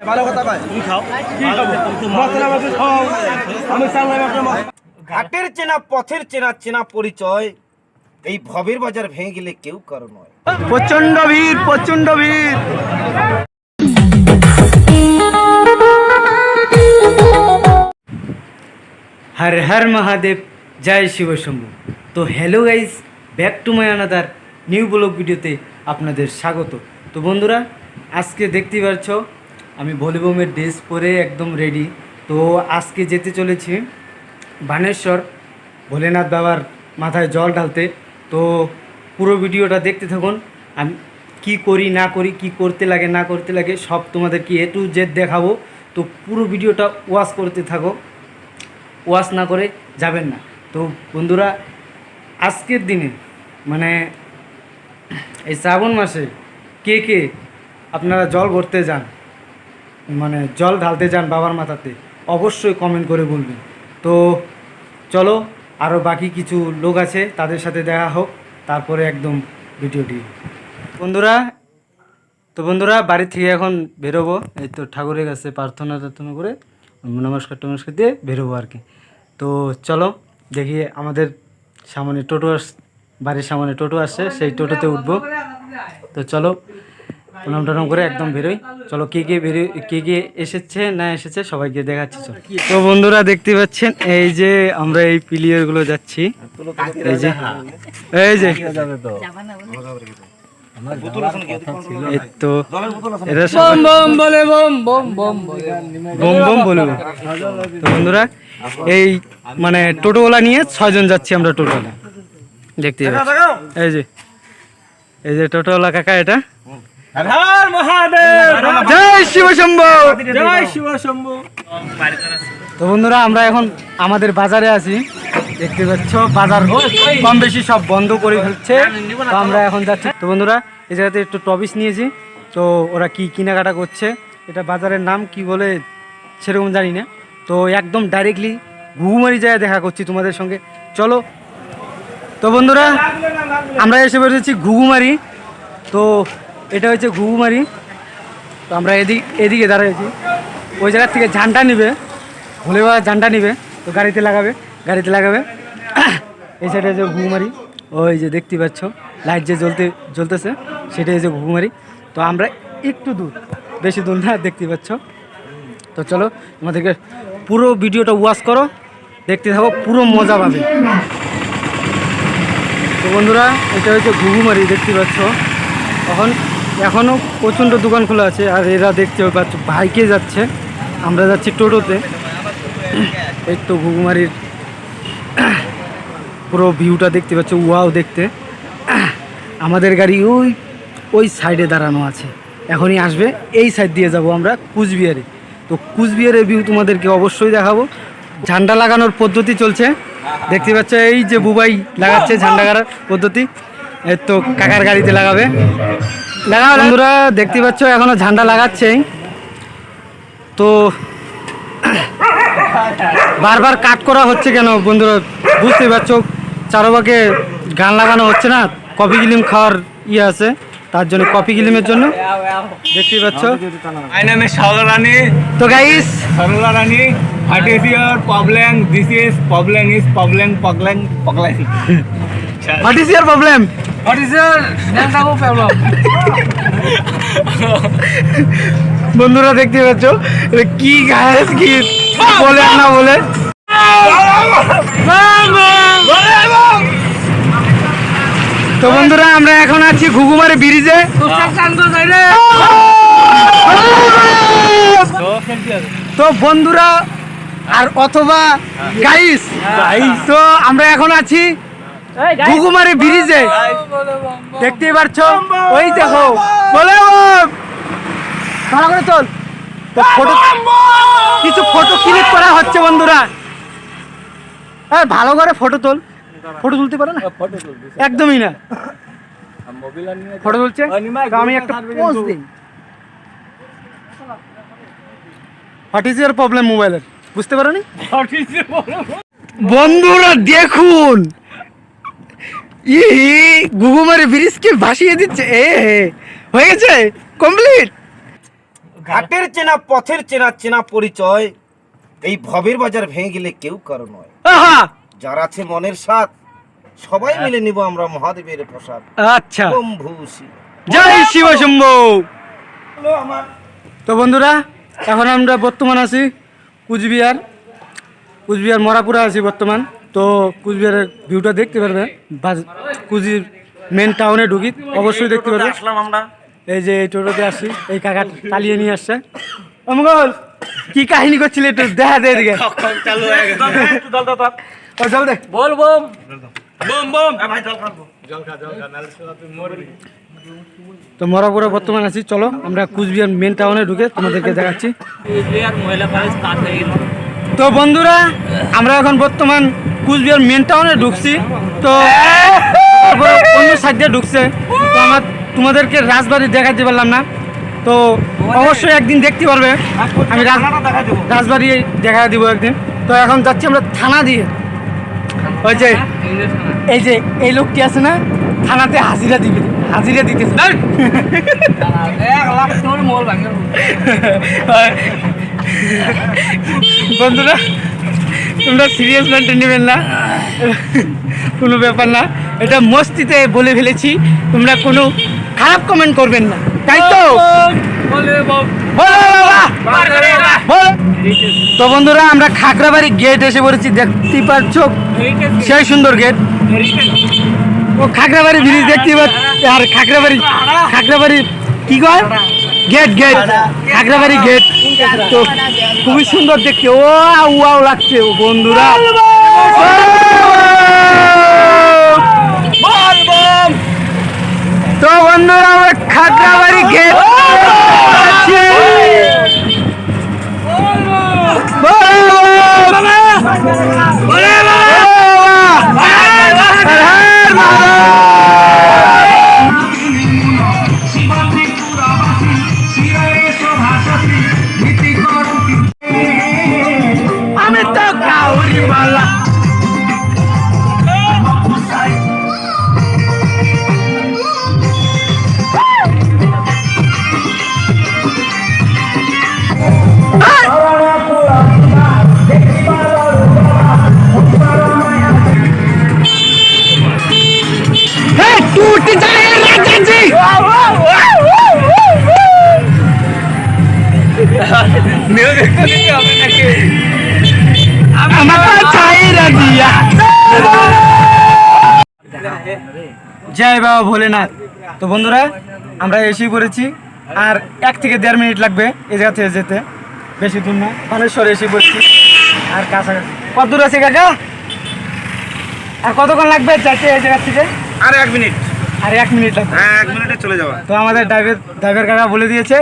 ভালো কথা কয় তুমি খাও। মশলা মাছ খাও। আমি সামনে ঘাটের চেনা পথের চেনা চেনা পরিচয় এই ভবের বাজার ভেঙে গেলে কেউ কারও নয়। প্রচণ্ড ভিড় প্রচণ্ড ভিড়। হর হর মহাদেব জয় শিব শম্ভু। তো hello guys back to my another new blog ভিডিওতে আপনাদের স্বাগত। তো বন্ধুরা আজকে দেখতেই পাচ্ছ আমি ভলিবমের ড্রেস পরে একদম রেডি তো আজকে যেতে চলেছি বানেশ্বর, ভোলেনাথ বাবার মাথায় জল ঢালতে। তো পুরো ভিডিওটা দেখতে থাকুন। আমি কি করি, না করি, কি করতে লাগে, না করতে লাগে, সব তোমাদেরকে এ টু জেড দেখাবো। তো পুরো ভিডিওটা ওয়াশ করতে থাকো। ওয়াশ না করে যাবেন না। তো বন্ধুরা, আজকের দিনে মানে এই শ্রাবণ মাসে কে কে আপনারা জল ভরতে যান মানে জল ঢালতে যান বাবার মাথাতে, অবশ্যই কমেন্ট করে বলবেন। তো চলো আরও বাকি কিছু লোক আছে, তাদের সাথে দেখা হোক, তারপরে একদম ভিডিওটি। বন্ধুরা, তো বন্ধুরা, বাড়ি থেকে এখন বেরোবো, এই তো ঠাকুরের কাছে প্রার্থনা টার্থনা করে নমস্কার টমস্কার দিয়ে বেরোবো আর কি। তো চলো, দেখি আমাদের সামনে টোটো আস, বাড়ির সামনে টোটো আসছে, সেই টোটোতে উঠবো। তো চলো প্রণাম টনাম করে একদম বেরোই। চলো কে কে বেরো কে কে এসেছে না এসেছে সবাইকে দেখাচ্ছি চলো। তো বন্ধুরা দেখতে পাচ্ছেন এই যে আমরা এই প্লেয়ারগুলো যাচ্ছি। এই যে এই যে। তো বন্ধুরা এই মানে টোটোওয়ালা নিয়ে ছয়জন যাচ্ছি আমরা টোটোলা দেখতে। এই যে এই যে টোটোওয়ালা কাকা এটা। হর মহাদেব! জয় শিব শম্ভু! জয় শিব শম্ভু। তো বন্ধুরা আমরা এখন আমাদের বাজারে আছি। দেখতে পাচ্ছ বাজার কম বেশি সব বন্ধ করে ফেলছে। তো আমরা এখন যাচ্ছি। তো বন্ধুরা এই জায়গাতে একটু টপিস নিয়েছি। তো ওরা কি কেনাকাটা করছে এটা বাজারের নাম কি বলে সেরকম জানি না। তো একদম ডাইরেক্টলি ঘুঘুমারি জায়গায় দেখা করছি তোমাদের সঙ্গে। চলো। তো বন্ধুরা আমরা এসে বেরোচ্ছি ঘুঘুমারি। তো এটা হচ্ছে ঘুঘুমারি। তো আমরা এদিক এদিকে দাঁড়িয়েছি ওই জায়গার থেকে ঝান্ডা নিবে। ভোলে বাবা ঝান্ডা নিবে। তো গাড়িতে লাগাবে। গাড়িতে লাগাবে। এই সাইডে যে ঘুঘুমারি। ওই যে দেখতে পাচ্ছ, লাইট যে জ্বলতে জ্বলতেছে সেটাই যে ঘুঘুমারি। তো আমরা একটু দূর, বেশি দূর না, দেখতে পাচ্ছ। তো চলো, তোমাদেরকে পুরো ভিডিওটা ওয়াশ করো। দেখতে থাকো, পুরো মজা পাবে। তো বন্ধুরা, এটা হচ্ছে ঘুঘুমারি, দেখতে পাচ্ছ। এখন এখনও প্রচণ্ড দোকান খোলা আছে আর এরা দেখতে পাচ্ছ বাইকে যাচ্ছে। আমরা যাচ্ছি টোটোতে। এই তো ঘুঘুমারির পুরো ভিউটা দেখতে পাচ্ছ, ওয়াও দেখতে। আমাদের গাড়ি ওই ওই সাইডে দাঁড়ানো আছে। এখনই আসবে, এই সাইড দিয়ে যাব আমরা কুচবিহারে। তো কুচবিহারের ভিউ তোমাদেরকে অবশ্যই দেখাবো। ঝান্ডা লাগানোর পদ্ধতি চলছে। দেখতে পাচ্ছ, এই যে বুবাই লাগাচ্ছে ঝান্ডা গাড়ার পদ্ধতি। এই তো কাকার গাড়িতে লাগাবে। বন্ধুরা দেখতে পাচ্ছ এখনও ঝান্ডা লাগাচ্ছেই তো বারবার কাট করা হচ্ছে কেন বন্ধুরা বুঝতেই পারছ চারোবাকে গান লাগানো হচ্ছে না কফি গিলিম খাওয়ার ইয়ে আছে তার জন্য কফি গিলিমের জন্য দেখতেই পাচ্ছ. তো guys Shagarani. What is your problem? This is problem is problem problem problem. What is your problem What is your problem? বন্ধুরা দেখতে পাচ্ছ? কি গায়েস কি? বলে না বলে। তো বন্ধুরা আমরা এখন আছি ঘুঘুমারি ব্রিজে। তো বন্ধুরা আর অথবা গাইস। তো আমরা এখন আছি ঘুঘুমারি ব্রিজে। দেখতেই পারছ? ওই দেখো। বলে ভালো করে চল তো ফটো কিছু ফটো ক্লিক করা হচ্ছে বন্ধুরা। হ্যাঁ ভালো করে ফটো তোল। ফটো তুলতে পারে না? একদমই না। ফটো তুলছে? তো আমি একটা পোস্ট দিই। হোয়াট ইজ ইয়ার প্রবলেম মোবাইলের বুঝতে পারো নি? বন্ধুরা দেখুন। ই গুগুমারে ব্রিজকে ভাসিয়ে দিচ্ছে। এ হে, হয়ে গেছে? কমপ্লিট? ঘাটের চেনা পথের চেনা চেনা পরিচয় এই ভবের বাজার ভেঙে গেলে কেউ কারও নয়। আহা! যার আছে মনের সাথ সবাই মিলে নিব আমরা মহাদেবের প্রসাদ। আচ্ছা। ওম ভূষি জয় শিব শম্ভু। তো বন্ধুরা এখন আমরা বর্তমান আছি কুচবিহার। কুচবিহার মরাপুরা আছি বর্তমান। তো কুচবিহারের ভিউটা দেখতে পারবে। কুচবির মেন টাউনে ঢুকি অবশ্যই দেখতে পারবে। আসলাম আমরা। এই যে এই টোটোতে আসছি এই কাকা চালিয়ে নিয়ে আসছে। অমগল কি কাহিনী করছিল একটু দেখা দে এদিকে। চালু গেছে? ও, চল দে। বল বম। বম বম। জল খা জল খা নাহলে শালা তুই মরবি। তো মরাপুরা বর্তমান আছি। চলো আমরা কুচবিহার মেন টাউনে ঢুকে তোমাদেরকে দেখাচ্ছি। তো বন্ধুরা আমরা এখন বর্তমান কুচবিহার মেন টাউনে ঢুকছি। তো অন্য সাইড দিয়ে ঢুকছে। তো আমার তোমাদেরকে রাজবাড়ি দেখাতে পারলাম না। তো অবশ্যই একদিন দেখতে পারবে। আমি রাজ- রাজবাড়ি দেখা দিব একদিন। তো এখন যাচ্ছি আমরা থানা দিয়ে। ওই যে এই যে এই লোকটি আছে না থানাতে হাজিরা দিবে। হাজিরা দিতেছে। বন্ধুরা তোমরা সিরিয়াস মেনটেন নেবেন না। কোনো ব্যাপার না। এটা মস্তিতে বলে ফেলেছি তোমরা কোনো খারাপ কমেন্ট করবেন না। তাই তো। তো বন্ধুরা আমরা খাগড়াবাড়ি গেট এসে পড়েছি দেখতে পাচ্ছ। সেই সুন্দর গেট ও খাগড়াবাড়ি ব্রিজ দেখতে পাচ্ছ আর খাগড়াবাড়ি খাগড়াবাড়ি কি কয়? গেট গেট খাগড়াবাড়ি গেট তো খুবই সুন্দর দেখতে। ও ওয়াও লাগছে ও বন্ধুরা। তো বন্ধুরা আমরা খাগড়াবাড়ি গেট আমি জয় বাবা ভোলেনাথ। তো বন্ধুরা, আমরা এসেই পড়েছি। আর এক থেকে দেড় মিনিট লাগবে এই জায়গা থেকে যেতে। বেশি দূর না, বানেশ্বর এসে পড়ছি। আর কাছাকাছি কত দূর আছে কাকা? আর কতক্ষণ লাগবে চারটে এই জায়গা থেকে? আর এক মিনিট। আর এক মিনিট লাগবে। হ্যাঁ এক মিনিটে চলে যাওয়া তো আমাদের ড্রাইভার ড্রাইভার কাকা বলে দিয়েছে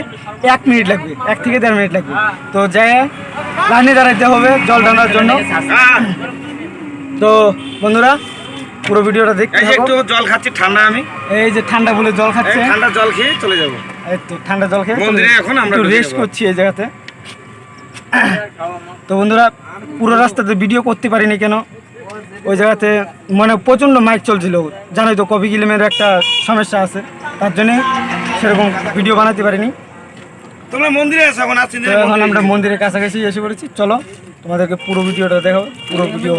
এক মিনিট লাগবে এক থেকে দেড় মিনিট লাগবে। তো যাই লাইনে দাঁড়াইতে হবে জল ঢালার জন্য। তো বন্ধুরা পুরো ভিডিওটা দেখতে এই যে একটু জল খাচ্ছি ঠান্ডা আমি। এই যে ঠান্ডা বলে জল খাচ্ছে। ঠান্ডা জল খেয়ে চলে যাব। এই তো ঠান্ডা জল খেয়ে মন্দিরে এখন আমরা রেস্ট করছি এই জায়গাতে। তো বন্ধুরা পুরো রাস্তাতে ভিডিও করতে পারিনি কেন? ওই জায়গাতে মানে প্রচণ্ড মাইক চলছিল। জানোই তো কবি গিলিমের একটা সমস্যা আছে। তার জন্যে সেরকম ভিডিও বানাতে পারিনি। তোমরা মন্দিরে এসো এখন আসছি এখন আমরা মন্দিরের কাছাকাছি এসে পড়েছি। চলো তোমাদেরকে পুরো ভিডিওটা দেখো পুরো ভিডিও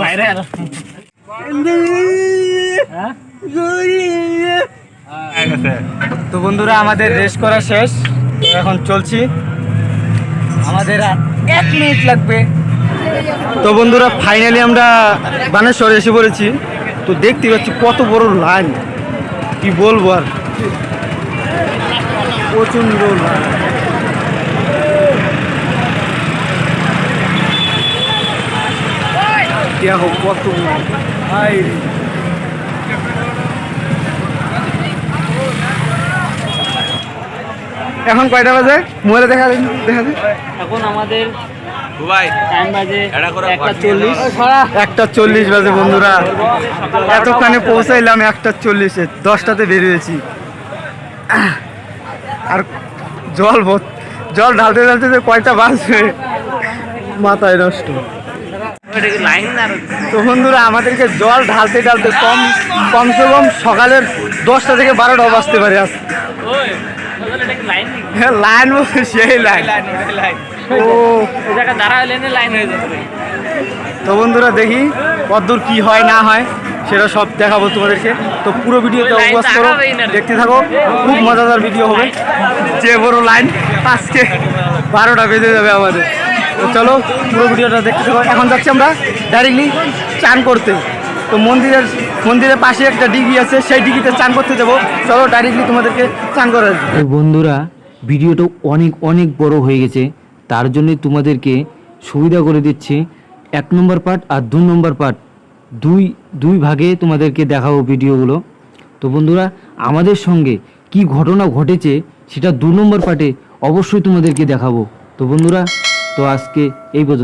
তো বন্ধুরা আমাদের রেস্ট করা শেষ। এখন চলছি। আমাদের আর এক মিনিট লাগবে। তো বন্ধুরা ফাইনালি আমরা বানেশ্বর এসে পড়েছি। তো দেখতে পাচ্ছি কত বড় লাইন কি বলব আর? প্রচণ্ড লাইন কত এখন কয়টা বাজে? মোবাইলে দেখা দেখা এখন আমাদের একটা চল্লিশ বাজে বন্ধুরা। এতক্ষণে পৌঁছাইলাম একটা চল্লিশে দশটাতে বেরিয়েছি। আর জল জল ঢালতে ঢালতে যে কয়টা বাজবে? মাথায় নষ্ট। লাইন তো বন্ধুরা আমাদেরকে জল ঢালতে ঢালতে কম কমসে কম সকালের দশটা থেকে বারোটা বাজতে পারে আজ কি লাইন সেই লাইন জায়গায় দাঁড়া লেনে লাইন হয়ে যাবে। তো বন্ধুরা দেখি কতদূর কি হয় না হয় সেটা সব দেখাবো তোমাদেরকে। তো পুরো ভিডিওতে ওই অভ্যাস করো। দেখতে থাকো খুব মজাদার ভিডিও হবে। যে বড় লাইন আজকে বারোটা বেজে যাবে আমাদের। তো চলো পুরো ভিডিওটা দেখতে থাকো। এখন যাচ্ছি আমরা ডাইরেক্টলি চান করতে। তো মন্দিরের মন্দিরের পাশে একটা ডিগি আছে সেই ডিগিতে চান করতে যাব। চলো ডাইরেক্টলি তোমাদেরকে চান করা বন্ধুরা ভিডিওটা অনেক অনেক বড় হয়ে গেছে। তার জন্য তোমাদেরকে সুবিধা করে দিচ্ছি। এক নম্বর পার্ট আর দু নম্বর পার্ট দুই দুই ভাগে তোমাদেরকে দেখাবো ভিডিওগুলো। তো বন্ধুরা, আমাদের সঙ্গে কি ঘটনা ঘটেছে সেটা দু নম্বর পার্টে অবশ্যই তোমাদেরকে দেখাবো। তো বন্ধুরা, তো আজকে এই পর্যন্ত।